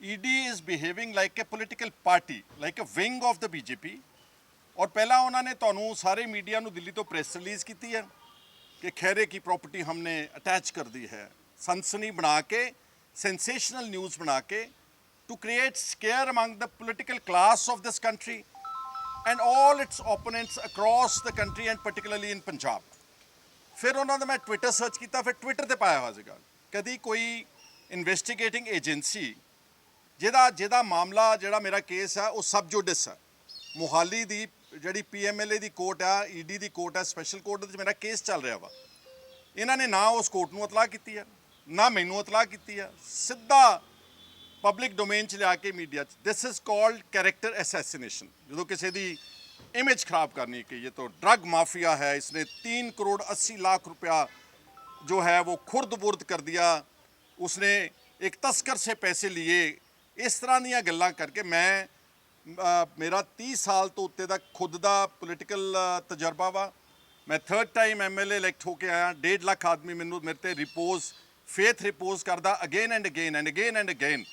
ED is behaving like a political party, like a wing of the BJP. ਔਰ ਪਹਿਲਾਂ ਉਹਨਾਂ ਨੇ ਤੁਹਾਨੂੰ ਸਾਰੇ ਮੀਡੀਆ ਨੂੰ ਦਿੱਲੀ ਤੋਂ ਪ੍ਰੈਸ ਰਿਲੀਜ਼ ਕੀਤੀ ਹੈ ਕਿ ਖੈਰੇ ਕੀ ਪ੍ਰਾਪਰਟੀ ਹਮਨੇ ਅਟੈਚ ਕਰ ਦੀ ਹੈ। ਸਨਸਨੀ ਬਣਾ ਕੇ ਸੈਂਸੇਸ਼ਨਲ ਨਿਊਜ਼ ਬਣਾ ਕੇ to create scare among the political class of this country and all its opponents across the country and particularly in Punjab ਫਿਰ ਉਹਨਾਂ ਦਾ ਮੈਂ ਟਵਿੱਟਰ ਸਰਚ ਕੀਤਾ ਫਿਰ ਟਵਿੱਟਰ ਤੇ ਪਾਇਆ ਹੋਇਆ ਸੀਗਾ। ਕਦੀ ਕੋਈ ਇਨਵੈਸਟੀਗੇਟਿੰਗ ਏਜੰਸੀ ਜਿਹਦਾ ਜਿਹਦਾ ਮਾਮਲਾ ਜਿਹੜਾ ਮੇਰਾ ਕੇਸ ਆ ਉਹ ਸਬ ਜੁਡਿਸ ਆ ਮੁਹਾਲੀ ਦੀ ਜਿਹੜੀ ਪੀਐਮਐਲਏ ਦੀ ਕੋਰਟ ਆ ਈਡੀ ਦੀ ਕੋਰਟ ਆ ਸਪੈਸ਼ਲ ਕੋਰਟ ਦੇ ਵਿੱਚ ਮੇਰਾ ਕੇਸ ਚੱਲ ਰਿਹਾ ਵਾ ਇਹਨਾਂ ਨੇ ਨਾ ਉਸ ਕੋਰਟ ਨੂੰ ਇਤਲਾਹ ਕੀਤੀ ਆ ਨਾ ਮੈਨੂੰ ਇਤਲਾਹ ਕੀਤੀ ਆ ਸਿੱਧਾ ਪਬਲਿਕ ਡੋਮੇਨ ਚ ਲਿਆ ਕੇ ਮੀਡੀਆ ਚ this is called character assassination ਜਦੋਂ ਕਿਸੇ ਦੀ ਇਮੇਜ ਖਰਾਬ ਕਰਨੀ ਕਿ ਇਹ ਤਾਂ ਡਰਗ ਮਾਫੀਆ ਹੈ ਇਸਨੇ 3 ਕਰੋੜ 80 लाख रुपया जो है वो खुर्द बुर्द कर दिया उसने एक तस्कर से पैसे लिए ਇਸ ਤਰ੍ਹਾਂ ਦੀਆਂ ਗੱਲਾਂ ਕਰਕੇ ਮੈਂ ਮੇਰਾ 30 ਸਾਲ ਤੋਂ ਉੱਤੇ ਦਾ ਖੁਦ ਦਾ ਪੋਲੀਟੀਕਲ ਤਜਰਬਾ ਵਾ। ਮੈਂ ਥਰਡ ਟਾਈਮ ਐਮਐਲਏ ਇਲੈਕਟ ਹੋ ਕੇ ਆਇਆ। 1.5 ਲੱਖ ਆਦਮੀ ਮੈਨੂੰ ਮੇਰੇ ਤੇ ਰਿਪੋਜ਼ ਫੇਥ ਰਿਪੋਜ਼ ਕਰਦਾ again and again and again and again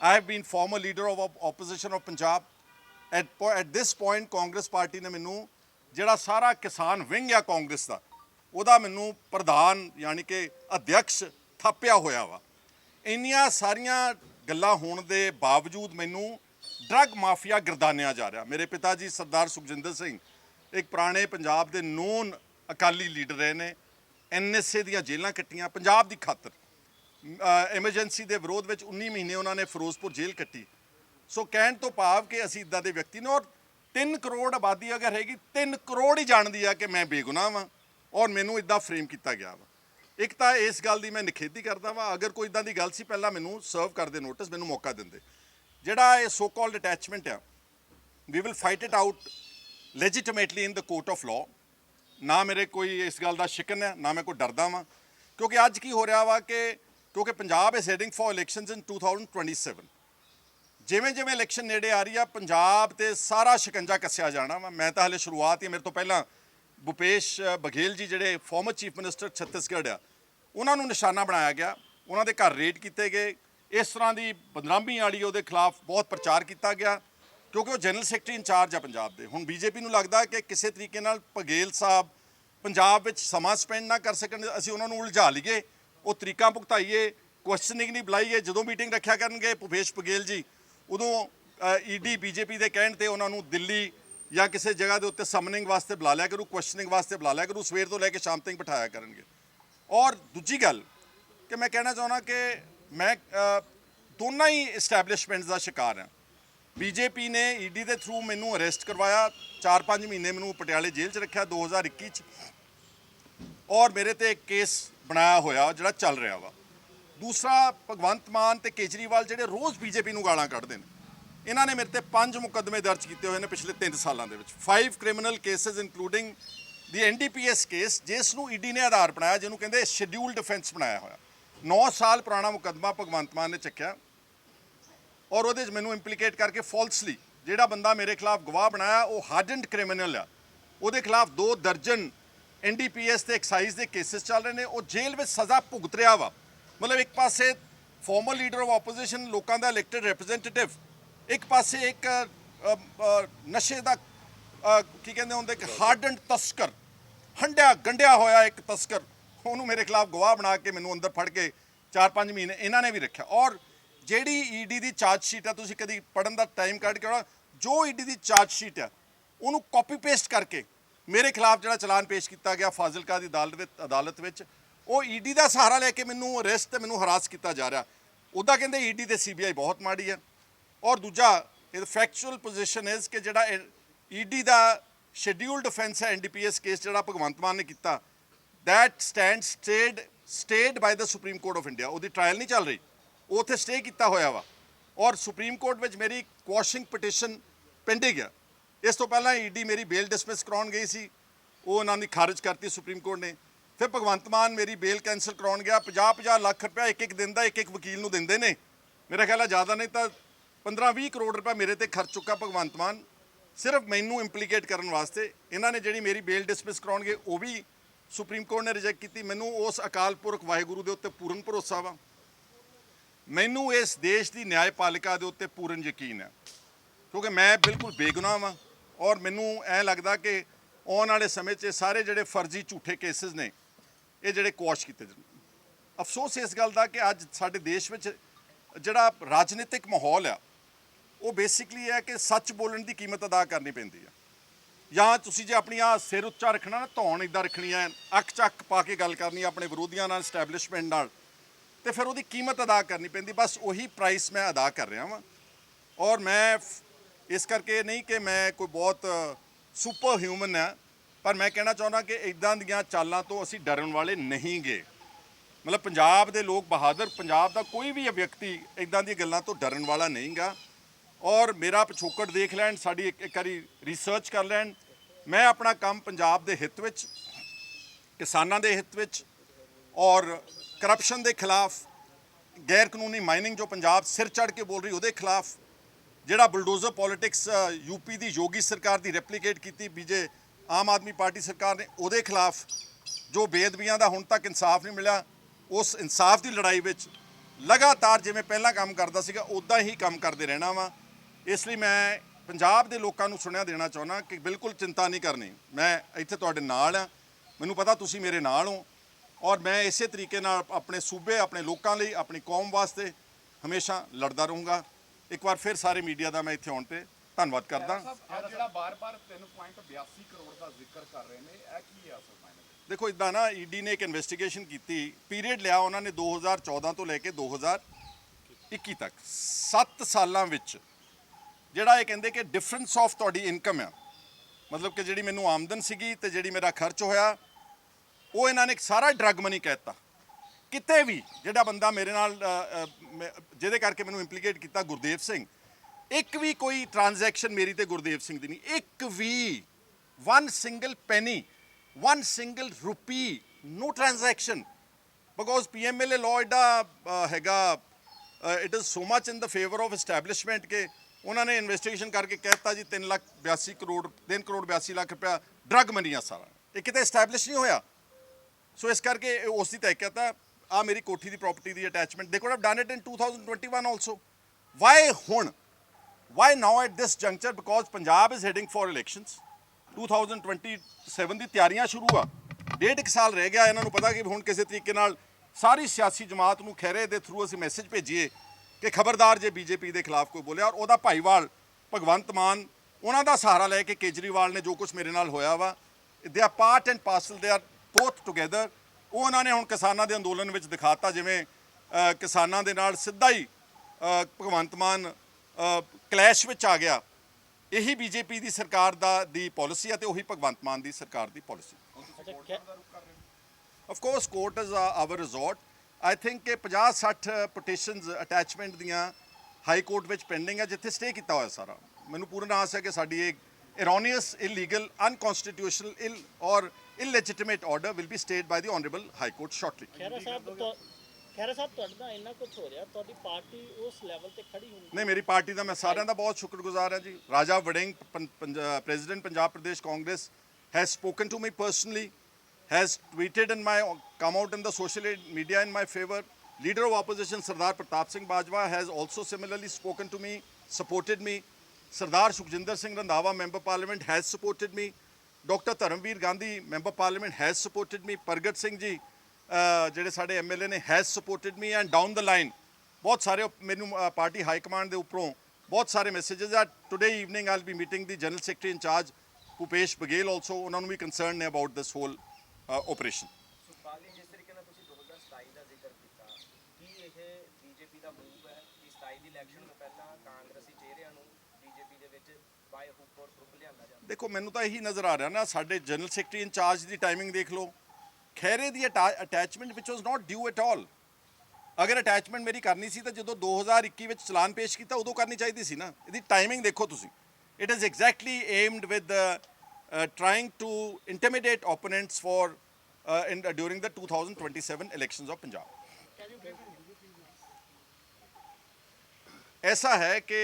I have been former leader of opposition of Punjab at at this point Congress party ਨੇ ਮੈਨੂੰ ਜਿਹੜਾ ਸਾਰਾ ਕਿਸਾਨ ਵਿੰਗ ਆ ਕਾਂਗਰਸ ਦਾ, ਉਹਦਾ ਮੈਨੂੰ ਪ੍ਰਧਾਨ ਯਾਨੀ ਕਿ ਅਧਿਅਕਸ਼ ਥਾਪਿਆ ਹੋਇਆ ਵਾ। ਇੰਨੀਆਂ ਸਾਰੀਆਂ ਗੱਲਾਂ ਹੋਣ ਦੇ ਬਾਵਜੂਦ ਮੈਨੂੰ ਡਰੱਗ ਮਾਫੀਆ ਗਰਦਾਨਿਆ ਜਾ ਰਿਹਾ। ਮੇਰੇ ਪਿਤਾ ਜੀ ਸਰਦਾਰ ਸੁਖਜਿੰਦਰ ਸਿੰਘ ਇੱਕ ਪੁਰਾਣੇ ਪੰਜਾਬ ਦੇ ਨੋਨ ਅਕਾਲੀ ਲੀਡਰ ਰਹੇ ਨੇ। ਐਨਐਸਏ ਦੀਆਂ ਜੇਲ੍ਹਾਂ ਕੱਟੀਆਂ, ਪੰਜਾਬ ਦੀ ਖਾਤਰ। ਐਮਰਜੈਂਸੀ ਦੇ ਵਿਰੋਧ ਵਿੱਚ 19 ਮਹੀਨੇ ਉਹਨਾਂ ਨੇ ਫਿਰੋਜ਼ਪੁਰ ਜੇਲ੍ਹ ਕੱਟੀ। ਸੋ ਕਹਿਣ ਤੋਂ ਭਾਵ ਕਿ ਅਸੀਂ ਇਦਾਂ ਦੇ ਵਿਅਕਤੀ ਨੇ ਔਰ 3 ਕਰੋੜ ਆਬਾਦੀ ਅਗਰ ਹੈਗੀ 3 ਕਰੋੜ ਹੀ ਜਾਣਦੀ ਆ ਕਿ ਮੈਂ ਬੇਗੁਨਾਹ ਵਾਂ ਔਰ ਮੈਨੂੰ ਇਦਾਂ ਫਰੇਮ ਕੀਤਾ ਗਿਆ ਵਾ। ਇੱਕ ਤਾਂ ਇਸ ਗੱਲ ਦੀ ਮੈਂ ਨਿਖੇਧੀ ਕਰਦਾ ਵਾਂ, ਅਗਰ ਕੋਈ ਇਦਾਂ ਦੀ ਗੱਲ ਸੀ, ਪਹਿਲਾਂ ਮੈਨੂੰ ਸਰਵ ਕਰਦੇ ਨੋਟਿਸ ਮੈਨੂੰ ਮੌਕਾ ਦਿੰਦੇ। ਜਿਹੜਾ ਇਹ ਸੋ ਕਾਲਡ ਅਟੈਚਮੈਂਟ ਆ we will fight it out legitimately in the court of law ਨਾ ਮੇਰੇ ਕੋਈ ਇਸ ਗੱਲ ਦਾ ਸ਼ਿਕਨ ਹੈ, ਨਾ ਮੈਂ ਕੋਈ ਡਰਦਾ ਵਾਂ। ਕਿਉਂਕਿ ਅੱਜ ਕੀ ਹੋ ਰਿਹਾ ਵਾ ਕਿ, ਕਿਉਂਕਿ ਪੰਜਾਬ ਇਸ ਹੈਡਿੰਗ ਫॉर ਇਲੈਕਸ਼ਨਸ ਇਨ 2027 ਜਿਵੇਂ ਜਿਵੇਂ ਇਲੈਕਸ਼ਨ ਨੇੜੇ ਆ ਰਹੀ ਆ, ਪੰਜਾਬ ਤੇ ਸਾਰਾ ਸ਼ਿਕੰਜਾ ਕੱਸਿਆ ਜਾਣਾ ਵਾ। ਮੈਂ ਤਾਂ ਹਲੇ ਸ਼ੁਰੂਆਤ ਹੀ, ਮੇਰੇ ਤੋਂ ਪਹਿਲਾਂ ਭੁਪੇਸ਼ ਬਘੇਲ ਜੀ, ਜਿਹੜੇ ਫਾਰਮਰ ਚੀਫ ਮਿਨਿਸਟਰ ਛੱਤੀਸਗੜ੍ਹ ਆ ਉਹਨਾਂ ਨੂੰ ਨਿਸ਼ਾਨਾ ਬਣਾਇਆ ਗਿਆ, ਉਹਨਾਂ ਦੇ ਘਰ ਰੇਡ ਕੀਤੇ ਗਏ। ਇਸ ਤਰ੍ਹਾਂ ਦੀ ਬਦਨਾਮੀ ਵਾਲੀ ਉਹਦੇ ਖਿਲਾਫ ਬਹੁਤ ਪ੍ਰਚਾਰ ਕੀਤਾ ਗਿਆ, ਕਿਉਂਕਿ ਉਹ ਜਨਰਲ ਸੈਕਟਰੀ ਇੰਚਾਰਜ ਆ ਪੰਜਾਬ ਦੇ। ਹੁਣ ਬੀਜੇਪੀ ਨੂੰ ਲੱਗਦਾ ਕਿ ਕਿਸੇ ਤਰੀਕੇ ਨਾਲ ਬਘੇਲ ਸਾਹਿਬ ਪੰਜਾਬ ਵਿੱਚ ਸਮਾਂ ਸਪੈਂਡ ਨਾ ਕਰ ਸਕਣ, ਅਸੀਂ ਉਹਨਾਂ ਨੂੰ ਉਲਝਾ ਲਈਏ, ਉਹ ਤਰੀਕਾ ਭੁਗਤਾਈਏ ਕੁਐਸਚਨਿੰਗ ਨਹੀਂ ਬੁਲਾਈਏ, ਜਦੋਂ ਮੀਟਿੰਗ ਰੱਖਿਆ ਕਰਨਗੇ, ਭੁਪੇਸ਼ ਬਘੇਲ ਜੀ, ਉਦੋਂ ਈਡੀ ਬੀਜੇਪੀ ਦੇ ਕਹਿਣ ਤੇ ਉਹਨਾਂ ਨੂੰ ਦਿੱਲੀ ਜਾਂ ਕਿਸੇ ਜਗ੍ਹਾ ਦੇ ਉੱਤੇ ਸਮਨਿੰਗ ਵਾਸਤੇ ਬੁਲਾ ਲਿਆ ਕਰੂ ਕੁਐਸਚਨਿੰਗ ਵਾਸਤੇ ਬੁਲਾ ਲਿਆ ਕਰੂ, ਸਵੇਰ ਤੋਂ ਲੈ ਕੇ ਸ਼ਾਮ ਤੱਕ ਬਿਠਾਇਆ ਕਰਨਗੇ। ਔਰ ਦੂਜੀ ਗੱਲ ਕਿ ਮੈਂ ਕਹਿਣਾ ਚਾਹੁੰਦਾ ਕਿ ਮੈਂ ਦੋਨਾਂ ਹੀ ਐਸਟੈਬਲਿਸ਼ਮੈਂਟਸ ਦਾ ਸ਼ਿਕਾਰ ਹਾਂ। ਬੀਜੇਪੀ ਨੇ ਈਡੀ ਦੇ ਥਰੂ ਮੈਨੂੰ ਅਰੈਸਟ ਕਰਵਾਇਆ 4-5 ਮਹੀਨੇ ਮੈਨੂੰ ਪਟਿਆਲੇ ਜੇਲ੍ਹ 'ਚ ਰੱਖਿਆ 2021 'ਚ। ਔਰ ਮੇਰੇ ਤੇ ਇੱਕ ਕੇਸ ਬਣਾਇਆ ਹੋਇਆ, ਜਿਹੜਾ ਚੱਲ ਰਿਹਾ ਵਾ। ਦੂਸਰਾ, ਭਗਵੰਤ ਮਾਨ ਤੇ ਕੇਜਰੀਵਾਲ ਜਿਹੜੇ ਰੋਜ਼ ਬੀਜੇਪੀ ਨੂੰ ਗਾਲਾਂ ਕੱਢਦੇ ਨੇ, ਇਹਨਾਂ ਨੇ ਮੇਰੇ ਤੇ ਪੰਜ ਮੁਕੱਦਮੇ ਦਰਜ ਕੀਤੇ ਹੋਏ ਨੇ ਪਿਛਲੇ 3 ਸਾਲਾਂ ਦੇ ਵਿੱਚ। 5 criminal cases including the NDPS case ਜਿਸ ਨੂੰ ਈਡੀ ਨੇ ਆਧਾਰ ਬਣਾਇਆ, ਜਿਹਨੂੰ ਕਹਿੰਦੇ ਸ਼ੈਡਿਊਲਡ ਡਿਫੈਂਸ ਬਣਾਇਆ ਹੋਇਆ। 9 ਸਾਲ ਪੁਰਾਣਾ ਮੁਕੱਦਮਾ ਭਗਵੰਤ ਮਾਨ ਨੇ ਚੱਕਿਆ ਔਰ ਉਹਦੇ 'ਚ ਮੈਨੂੰ ਇੰਪਲੀਕੇਟ ਕਰਕੇ ਫਾਲਸਲੀ ਜਿਹੜਾ ਬੰਦਾ ਮੇਰੇ ਖਿਲਾਫ ਗਵਾਹ ਬਣਾਇਆ, ਉਹ ਹਾਰਡਨਡ ਕ੍ਰਿਮੀਨਲ ਆ। ਉਹਦੇ ਖਿਲਾਫ ਦੋ ਦਰਜਨ ਐਨਡੀਪੀਐਸ ਤੇ ਐਕਸਾਈਜ਼ ਦੇ ਕੇਸਿਸ ਚੱਲ ਰਹੇ ਨੇ, ਉਹ ਜੇਲ੍ਹ ਵਿੱਚ ਸਜ਼ਾ ਭੁਗਤ ਰਿਹਾ ਵਾ। ਮਤਲਬ ਇੱਕ ਪਾਸੇ ਫਾਰਮਰ ਲੀਡਰ ਆਫ ਆਪੋਜੀਸ਼ਨ ਲੋਕਾਂ ਦਾ ਇਲੈਕਟਡ ਰਿਪਰੈਜ਼ੈਂਟੇਟਿਵ ਇੱਕ ਪਾਸੇ ਇੱਕ ਨਸ਼ੇ ਦਾ ਕੀ ਕਹਿੰਦੇ ਹੁੰਦੇ ਕਿ ਹਾਰਡਨਡ ਤਸਕਰ। ਹੰਡਿਆ ਗੰਡਿਆ ਹੋਇਆ ਇੱਕ ਤਸਕਰ। ਉਹਨੂੰ ਮੇਰੇ ਖਿਲਾਫ ਗਵਾਹ ਬਣਾ ਕੇ ਮੈਨੂੰ ਅੰਦਰ ਫੜ ਕੇ 4-5 ਮਹੀਨੇ ਇਹਨਾਂ ਨੇ ਵੀ ਰੱਖਿਆ। ਔਰ ਜਿਹੜੀ ਈਡੀ ਦੀ ਚਾਰਜ ਸ਼ੀਟ ਆ, ਤੁਸੀਂ ਕਦੀ ਪੜਨ ਦਾ ਟਾਈਮ ਕੱਢ ਕੇ ਆਉਣਾ, ਜੋ ਈਡੀ ਦੀ ਚਾਰਜ ਸ਼ੀਟ ਆ, ਉਹਨੂੰ ਕਾਪੀ ਪੇਸਟ ਕਰਕੇ ਮੇਰੇ ਖਿਲਾਫ ਜਿਹੜਾ ਚਲਾਨ ਪੇਸ਼ ਕੀਤਾ ਗਿਆ ਫਾਜ਼ਿਲਕਾ ਦੀ ਅਦਾਲਤ ਵਿੱਚ ਅਦਾਲਤ ਵਿੱਚ, ਉਹ ਈਡੀ ਦਾ ਸਹਾਰਾ ਲੈ ਕੇ ਮੈਨੂੰ ਅਰੈਸਟ ਤੇ ਮੈਨੂੰ ਹਰਾਸ ਕੀਤਾ ਜਾ ਰਿਹਾ। ਉਹਦਾ ਕਹਿੰਦੇ ਈਡੀ ਤੇ ਸੀਬੀਆਈ ਬਹੁਤ ਮਾੜੀ ਹੈ। ਔਰ ਦੂਜਾ, ਇਹ ਫੈਕਚੁਅਲ ਪੋਜੀਸ਼ਨ ਇਜ਼ ਕਿ ਜਿਹੜਾ ਈਡੀ ਦਾ ਸ਼ੈਡਿਊਲਡ ਡਿਫੈਂਸ ਹੈ ਐਨਡੀਪੀਐਸ ਕੇਸ ਜਿਹੜਾ ਭਗਵੰਤ ਮਾਨ ਨੇ ਕੀਤਾ। That stand stayed stayed by the Supreme Court of India ਉਹਦੀ ਟ੍ਰਾਇਲ ਨਹੀਂ ਚੱਲ ਰਹੀ। ਉਹ ਉੱਥੇ ਸਟੇ ਕੀਤਾ ਹੋਇਆ ਵਾ। ਔਰ ਸੁਪਰੀਮ ਕੋਰਟ ਵਿੱਚ ਮੇਰੀ ਕੁਆਸ਼ਿੰਗ ਪਟੀਸ਼ਨ ਪੈਂਡਿੰਗ ਆ। ਇਸ ਤੋਂ ਪਹਿਲਾਂ ਈਡੀ ਮੇਰੀ ਬੇਲ ਡਿਸਮਿਸ ਕਰਾਉਣ ਗਈ ਸੀ। ਉਹ ਉਹਨਾਂ ਨੇ ਖਾਰਜ ਕਰਤੀ ਸੁਪਰੀਮ ਕੋਰਟ ਨੇ। ਫਿਰ ਭਗਵੰਤ ਮਾਨ ਮੇਰੀ ਬੇਲ ਕੈਨਸਲ ਕਰਾਉਣ ਗਿਆ। 50-50 ਲੱਖ ਰੁਪਇਆ ਇੱਕ ਇੱਕ ਦਿਨ ਦਾ ਇੱਕ ਇੱਕ ਵਕੀਲ ਨੂੰ ਦਿੰਦੇ ਨੇ। ਮੇਰਾ ਖਿਆਲ ਹੈ ਜ਼ਿਆਦਾ ਨਹੀਂ ਤਾਂ 15-20 ਕਰੋੜ ਰੁਪਇਆ ਮੇਰੇ ਤੇ ਖਰਚ ਚੁੱਕਾ ਭਗਵੰਤ ਮਾਨ। ਸਿਰਫ ਮੈਨੂੰ ਇੰਪਲੀਕੇਟ ਕਰਨ ਵਾਸਤੇ ਇਹਨਾਂ ਨੇ ਜਿਹੜੀ ਮੇਰੀ ਬੇਲ ਡਿਸਮਿਸ ਕਰਾਉਣਗੇ, ਉਹ ਵੀ ਸੁਪਰੀਮ ਕੋਰਟ ਨੇ ਰਿਜੈਕਟ ਕੀਤੀ। ਮੈਨੂੰ ਉਸ ਅਕਾਲ ਪੁਰਖ ਵਾਹਿਗੁਰੂ ਦੇ ਉੱਤੇ ਪੂਰਨ ਭਰੋਸਾ ਵਾ। ਮੈਨੂੰ ਇਸ ਦੇਸ਼ ਦੀ ਨਿਆਂਪਾਲਿਕਾ ਦੇ ਉੱਤੇ ਪੂਰਨ ਯਕੀਨ ਹੈ। ਕਿਉਂਕਿ ਮੈਂ ਬਿਲਕੁਲ ਬੇਗੁਨਾਹ ਵਾਂ ਔਰ ਮੈਨੂੰ ਐ ਲੱਗਦਾ ਕਿ ਆਉਣ ਵਾਲੇ ਸਮੇਂ 'ਚ ਸਾਰੇ ਜਿਹੜੇ ਫਰਜ਼ੀ ਝੂਠੇ ਕੇਸਿਸ ਨੇ, ਇਹ ਜਿਹੜੇ ਕੁਆਸ਼ ਕੀਤੇ ਜਾਣ। ਅਫਸੋਸ ਇਸ ਗੱਲ ਦਾ ਕਿ ਅੱਜ ਸਾਡੇ ਦੇਸ਼ ਵਿੱਚ ਜਿਹੜਾ ਰਾਜਨੀਤਿਕ ਮਾਹੌਲ ਆ ਉਹ ਬੇਸਿਕਲੀ ਹੈ ਕਿ ਸੱਚ ਬੋਲਣ ਦੀ ਕੀਮਤ ਅਦਾ ਕਰਨੀ ਪੈਂਦੀ ਆ। ਜਾਂ ਤੁਸੀਂ ਜੇ ਆਪਣੀ ਆ ਸਿਰ ਉੱਚਾ ਰੱਖਣਾ ਨਾ, ਧੌਣ ਇਦਾਂ ਰੱਖਣੀ ਹੈ ਅੱਖ ਚੱਕ ਪਾ ਕੇ ਗੱਲ ਕਰਨੀ ਆਪਣੇ ਵਿਰੋਧੀਆਂ ਨਾਲ ਸਟੈਬਲਿਸ਼ਮੈਂਟ ਨਾਲ, ਤੇ ਫਿਰ ਉਹਦੀ ਕੀਮਤ ਅਦਾ ਕਰਨੀ ਪੈਂਦੀ। ਬਸ ਉਹੀ ਪ੍ਰਾਈਸ ਮੈਂ ਅਦਾ ਕਰ ਰਿਹਾ ਵਾਂ। ਔਰ ਮੈਂ ਇਸ ਕਰਕੇ ਨਹੀਂ ਕਿ ਮੈਂ ਕੋਈ ਬਹੁਤ ਸੁਪਰ ਹਿਊਮਨ ਹੈ ਪਰ ਮੈਂ ਕਹਿਣਾ ਚਾਹੁੰਦਾ ਕਿ ਇਦਾਂ ਦੀਆਂ ਚਾਲਾਂ ਤੋਂ ਅਸੀਂ ਡਰਨ ਵਾਲੇ ਨਹੀਂ ਗੇ ਮਤਲਬ ਪੰਜਾਬ ਦੇ ਲੋਕ ਬਹਾਦਰ, ਪੰਜਾਬ ਦਾ ਕੋਈ ਵੀ ਵਿਅਕਤੀ ਇਦਾਂ ਦੀਆਂ ਗੱਲਾਂ ਤੋਂ ਡਰਨ ਵਾਲਾ ਨਹੀਂਗਾ। ਔਰ ਮੇਰਾ ਪਿਛੋਕੜ ਦੇਖ ਲੈਣ, ਸਾਡੀ ਇੱਕ ਇੱਕ ਵਾਰੀ ਰਿਸਰਚ ਕਰ ਲੈਣ। ਮੈਂ ਆਪਣਾ ਕੰਮ ਪੰਜਾਬ ਦੇ ਹਿੱਤ ਵਿੱਚ, ਕਿਸਾਨਾਂ ਦੇ ਹਿੱਤ ਵਿੱਚ ਔਰ ਕਰਪਸ਼ਨ ਦੇ ਖਿਲਾਫ ਗੈਰ ਕਾਨੂੰਨੀ ਮਾਈਨਿੰਗ ਜੋ ਪੰਜਾਬ ਸਿਰ ਚੜ ਕੇ ਬੋਲ ਰਹੀ, ਉਹਦੇ ਖਿਲਾਫ ਜਿਹੜਾ ਬੁਲਡੋਜ਼ਰ ਪੋਲਿਟਿਕਸ ਯੂਪੀ ਦੀ ਯੋਗੀ ਸਰਕਾਰ ਦੀ ਰੈਪਲੀਕੇਟ ਕੀਤੀ ਬੀਜੇ ਆਮ ਆਦਮੀ ਪਾਰਟੀ ਸਰਕਾਰ ਨੇ, ਉਹਦੇ ਖਿਲਾਫ ਜੋ ਬੇਅਦਬੀਆਂ ਦਾ ਹੁਣ ਤੱਕ ਇਨਸਾਫ ਨਹੀਂ ਮਿਲਿਆ, ਉਸ ਇਨਸਾਫ ਦੀ ਲੜਾਈ ਵਿੱਚ ਲਗਾਤਾਰ ਜਿਵੇਂ ਪਹਿਲਾਂ ਕੰਮ ਕਰਦਾ ਸੀਗਾ ਉਦਾਂ ਹੀ ਕੰਮ ਕਰਦੇ ਰਹਿਣਾ ਵਾ। ਇਸ ਲਈ ਮੈਂ ਪੰਜਾਬ ਦੇ ਲੋਕਾਂ ਨੂੰ ਸੁਣਿਆ ਦੇਣਾ ਚਾਹੁੰਦਾ ਕਿ ਬਿਲਕੁਲ ਚਿੰਤਾ ਨਹੀਂ ਕਰਨੀ। ਮੈਂ ਇੱਥੇ ਤੁਹਾਡੇ ਨਾਲ ਆ ਮੈਨੂੰ ਪਤਾ ਤੁਸੀਂ ਮੇਰੇ ਨਾਲ ਹੋ। ਔਰ ਮੈਂ ਇਸੇ ਤਰੀਕੇ ਨਾਲ ਆਪਣੇ ਸੂਬੇ ਆਪਣੇ ਲੋਕਾਂ ਲਈ ਆਪਣੀ ਕੌਮ ਵਾਸਤੇ ਹਮੇਸ਼ਾ ਲੜਦਾ ਰਹੂੰਗਾ। ਇੱਕ ਵਾਰ ਫਿਰ ਸਾਰੇ ਮੀਡੀਆ ਦਾ ਮੈਂ ਇੱਥੇ ਆਉਣ ਤੇ ਧੰਨਵਾਦ ਕਰਦਾ। ਜਿਹੜਾ ਬਾਰ-ਬਾਰ 3.82 ਕਰੋੜ ਦਾ ਜ਼ਿਕਰ ਕਰ ਰਹੇ ਨੇ ਇਹ ਕੀ ਮਾਇਨੇ ਵਿੱਚ? ਦੇਖੋ ਇਦਾਂ ਨਾ ਈਡੀ ਨੇ ਇੱਕ ਇਨਵੈਸਟੀਗੇਸ਼ਨ ਕੀਤੀ। ਪੀਰੀਅਡ ਲਿਆ ਉਹਨਾਂ ਨੇ 2014 ਤੋਂ ਲੈ ਕੇ 2021 ਤੱਕ। 7 ਸਾਲਾਂ ਵਿੱਚ ਜਿਹੜਾ ਇਹ ਕਹਿੰਦੇ ਕਿ ਡਿਫਰੈਂਸ ਆਫ ਤੁਹਾਡੀ ਇਨਕਮ ਆ। ਮਤਲਬ ਕਿ ਜਿਹੜੀ ਮੈਨੂੰ ਆਮਦਨ ਸੀਗੀ ਤੇ ਜਿਹੜੀ ਮੇਰਾ ਖਰਚ ਹੋਇਆ, ਉਹ ਇਹਨਾਂ ਨੇ ਸਾਰਾ ਡਰੱਗ ਮਨੀ ਕਹਿਤਾ ਕਿਤੇ ਵੀ ਜਿਹੜਾ ਬੰਦਾ ਮੇਰੇ ਨਾਲ ਮੈਂ- ਜਿਹਦੇ ਕਰਕੇ ਮੈਨੂੰ ਇੰਪਲੀਕੇਟ ਕੀਤਾ ਗੁਰਦੇਵ ਸਿੰਘ, ਇੱਕ ਵੀ ਕੋਈ ਟ੍ਰਾਂਜੈਕਸ਼ਨ ਮੇਰੀ ਤੇ ਗੁਰਦੇਵ ਸਿੰਘ ਦੀ ਨਹੀਂ। ਇੱਕ ਵੀ one single penny one single rupee no transaction because PMLA law ਏਡਾ ਹੈਗਾ it is so much in the favour of establishment ਕਿ ਉਹਨਾਂ ਨੇ ਇਨਵੈਸਟੀਗੇਸ਼ਨ ਕਰਕੇ ਕਹਿਤਾ ਜੀ 3 ਲੱਖ 82 ਕਰੋੜ 3 ਕਰੋੜ 82 ਲੱਖ ਰੁਪਇਆ ਡਰੱਗ ਮਨੀ ਆ ਸਾਰਾ। ਇਹ ਕਿਤੇ ਐਸਟੈਬਲਿਸ਼ ਨਹੀਂ ਹੋਇਆ। ਸੋ ਇਸ ਕਰਕੇ ਉਸ ਦੀ ਤਹਿਕੀਕਤ ਹੈ ਆ ਮੇਰੀ ਕੋਠੀ ਦੀ ਪ੍ਰਾਪਰਟੀ ਦੀ ਅਟੈਚਮੈਂਟ ਦੇ could have done it in 2021 also why ਹੁਣ? Why now at this juncture because Punjab is heading for elections 2027 ਦੀ ਤਿਆਰੀਆਂ ਸ਼ੁਰੂ ਆ। ਡੇਢ ਕੁ ਸਾਲ ਰਹਿ ਗਿਆ, ਇਹਨਾਂ ਨੂੰ ਪਤਾ ਕਿ ਹੁਣ ਕਿਸੇ ਤਰੀਕੇ ਨਾਲ ਸਾਰੀ ਸਿਆਸੀ ਜਮਾਤ ਨੂੰ ਖਹਿਰੇ ਦੇ ਥਰੂ ਅਸੀਂ ਮੈਸੇਜ ਭੇਜੀਏ। ਕਿ ਖਬਰਦਾਰ ਜੇ ਬੀਜੇਪੀ ਦੇ ਖਿਲਾਫ ਕੋਈ ਬੋਲਿਆ ਔਰ ਉਹਦਾ ਭਾਈਵਾਲ ਭਗਵੰਤ ਮਾਨ ਉਹਨਾਂ ਦਾ ਸਹਾਰਾ ਲੈ ਕੇ ਕੇਜਰੀਵਾਲ ਨੇ ਜੋ ਕੁਝ ਮੇਰੇ ਨਾਲ ਹੋਇਆ ਵਾ they are part and parcel they are both together ਉਹ ਉਹਨਾਂ ਨੇ ਹੁਣ ਕਿਸਾਨਾਂ ਦੇ ਅੰਦੋਲਨ ਵਿੱਚ ਦਿਖਾਤਾ ਜਿਵੇਂ ਕਿਸਾਨਾਂ ਦੇ ਨਾਲ ਸਿੱਧਾ ਹੀ ਭਗਵੰਤ ਮਾਨ ਕਲੈਸ਼ ਵਿੱਚ ਆ ਗਿਆ। ਇਹੀ ਬੀਜੇਪੀ ਦੀ ਸਰਕਾਰ ਦਾ ਦੀ ਪਾਲਿਸੀ ਹੈ ਤੇ ਉਹੀ ਭਗਵੰਤ ਮਾਨ ਦੀ ਸਰਕਾਰ ਦੀ policy. Of course court is our resort I think ਕਿ 50 60 ਪਟੀਸ਼ਨਸ ਅਟੈਚਮੈਂਟ ਦੀਆਂ ਹਾਈ ਕੋਰਟ ਵਿੱਚ ਪੈਂਡਿੰਗ ਹੈ ਜਿੱਥੇ ਸਟੇ ਕੀਤਾ ਹੋਇਆ ਸਾਰਾ। ਮੈਨੂੰ ਪੂਰਨ ਆਸ ਹੈ ਕਿ ਸਾਡੀ ਇੱਕ erroneous illegal unconstitutional ill or illegitimate order will be stayed by the honorable high court shortly Khaira ਸਾਹਿਬ ਤੁਹਾਡੇ ਇੰਨਾ ਕੁਝ ਹੋ ਰਿਹਾ ਤੁਹਾਡੀ ਪਾਰਟੀ ਉਸ ਲੈਵਲ ਤੇ ਖੜੀ ਹੁੰਦੀ ਨਹੀਂ ਮੇਰੀ ਪਾਰਟੀ ਦਾ ਮੈਂ ਸਾਰਿਆਂ ਦਾ ਬਹੁਤ ਸ਼ੁਕਰਗੁਜ਼ਾਰ ਹਾਂ ਜੀ। Raja Warring president Punjab Pradesh Congress has spoken to me personally has tweeted in my come out in the social media in my favor leader of opposition sardar pratap singh bajwa has also similarly spoken to me supported me sardar sukhjinder singh randhawa member parliament has supported me dr dharamveer gandhi member parliament has supported me pargat singh ji ਅਹ ਜਿਹੜੇ ਸਾਡੇ MLA ਨੇ has supported me and down the line ਬਹੁਤ ਸਾਰੇ ਉਹ ਮੈਨੂੰ ਅਹ, party high command ਦੇ ਉੱਪਰੋਂ ਬਹੁਤ ਸਾਰੇ ਮੈਸੇजेस ਆ today evening I'll be meeting the general secretary in charge Bhupesh Baghel also ਉਹਨਾਂ ਨੂੰ ਵੀ ਕੰਸਰਨ ਨੇ about this whole operation Sukhpal ji ਜਿਸ ਤਰੀਕੇ ਨਾਲ ਤੁਸੀਂ 2027 ਦਾ ਜ਼ਿਕਰ ਕੀਤਾ ਕੀ ਇਹ ਬੀਜੇਪੀ ਦਾ ਮੂਵ ਹੈ? ਕਿ 27 ਦੀ ਇਲੈਕਸ਼ਨ ਤੋਂ ਪਹਿਲਾਂ ਕਾਂਗਰਸੀ ਚਿਹਰਿਆਂ ਨੂੰ ਬੀਜੇਪੀ ਦੇ ਵਿੱਚ ਬਾਈ ਹੁੱਕ ਔਰ ਗਰੁੱਪ ਲਿਆਂਦਾ ਜਾਂਦਾ? ਦੇਖੋ ਮੈਨੂੰ ਤਾਂ ਇਹੀ ਨਜ਼ਰ ਆ ਰਿਹਾ ਨਾ ਸਾਡੇ ਜਨਰਲ ਸੈਕਟਰੀ ਇੰਚਾਰਜ ਦੀ ਟਾਈਮਿੰਗ ਦੇਖ ਲਓ। ਖੈਰੇ ਦੀ attachment which was not due at all ਅਗਰ ਅਟੈਚਮੈਂਟ ਮੇਰੀ ਕਰਨੀ ਸੀ ਤਾਂ ਜਦੋਂ 2021 ਵਿੱਚ ਚਲਾਨ ਪੇਸ਼ ਕੀਤਾ ਉਦੋਂ ਕਰਨੀ ਚਾਹੀਦੀ ਸੀ ਨਾ। ਇਹਦੀ ਟਾਈਮਿੰਗ ਦੇਖੋ ਤੁਸੀਂ। It is exactly aimed with Uh, trying to intimidate opponents for uh, in, uh, during the 2027 elections of Punjab. ऐसा है कि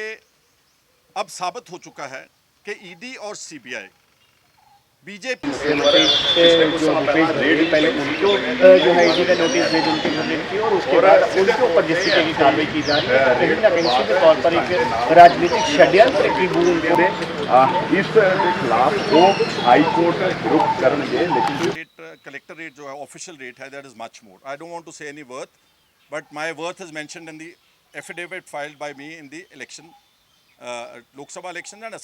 अब साबित हो चुका है कि ईडी और सीबीआई बीजेपी से जो नोटिस पहले उनको जो है ईडी का नोटिस भेज उनके घर में की और उसके बाद उनके ऊपर जिस तरीके की कार्रवाई की जा रही है कहीं ना कहीं सीधे तौर पर एक राजनीतिक षड्यंत्र की बूंद ਇਸ ਦੇ ਖਿਲਾਫ ਉਹ ਹਾਈ ਕੋਰਟ ਰੁਕ ਕਰਨਗੇ ਲੇਕਿਨ rate, uh, collector rate जो है official rate है that is much more i don't want to say any worth but my worth is mentioned in the affidavit filed by me in the election uh, lok sabha election and